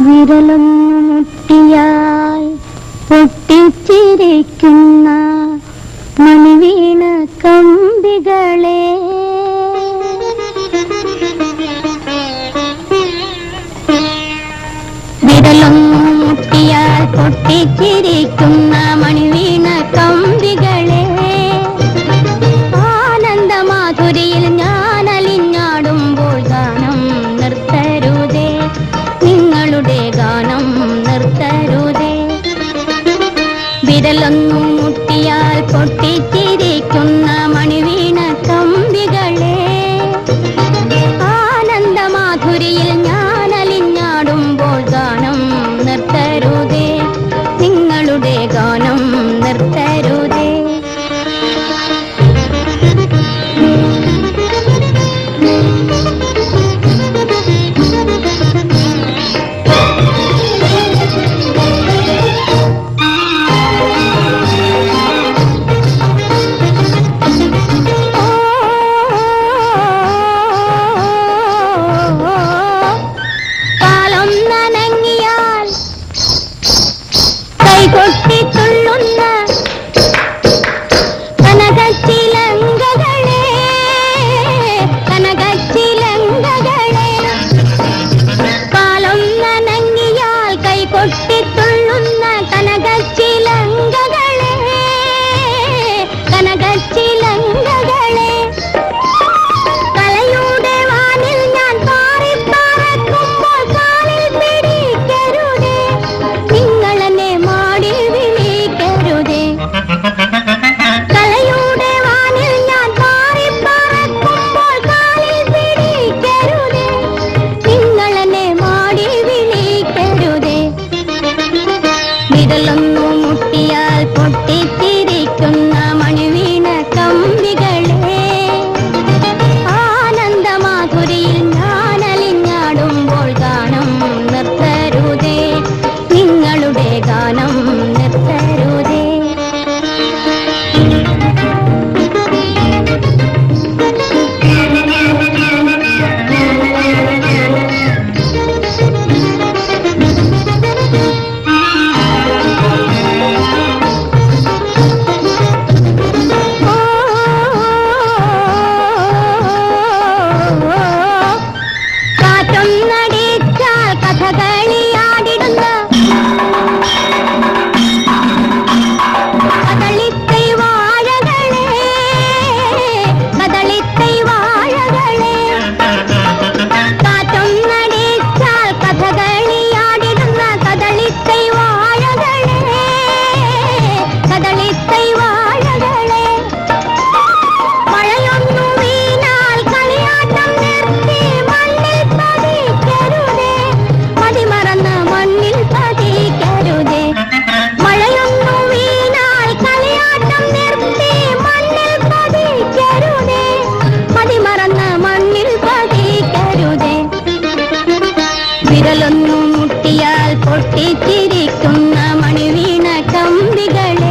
വിരലൊന്നു മുട്ടിയാൽ പൊട്ടിച്ചിരിക്കുന്ന മണിവീണ കമ്പികളെ. വിരലൊന്നു മുട്ടിയാൽ പൊട്ടിച്ചിരിക്കുന്ന മണിവീണ കമ്പികളെ. ആനന്ദമാധുരിയിൽ കടലൊന്നും മുട്ടിയാൽ പൊട്ടിത്തി விரலொன்னும் முட்டியால் பொட்டி காத்திருக்கும் மணிவீண கம்பிகளே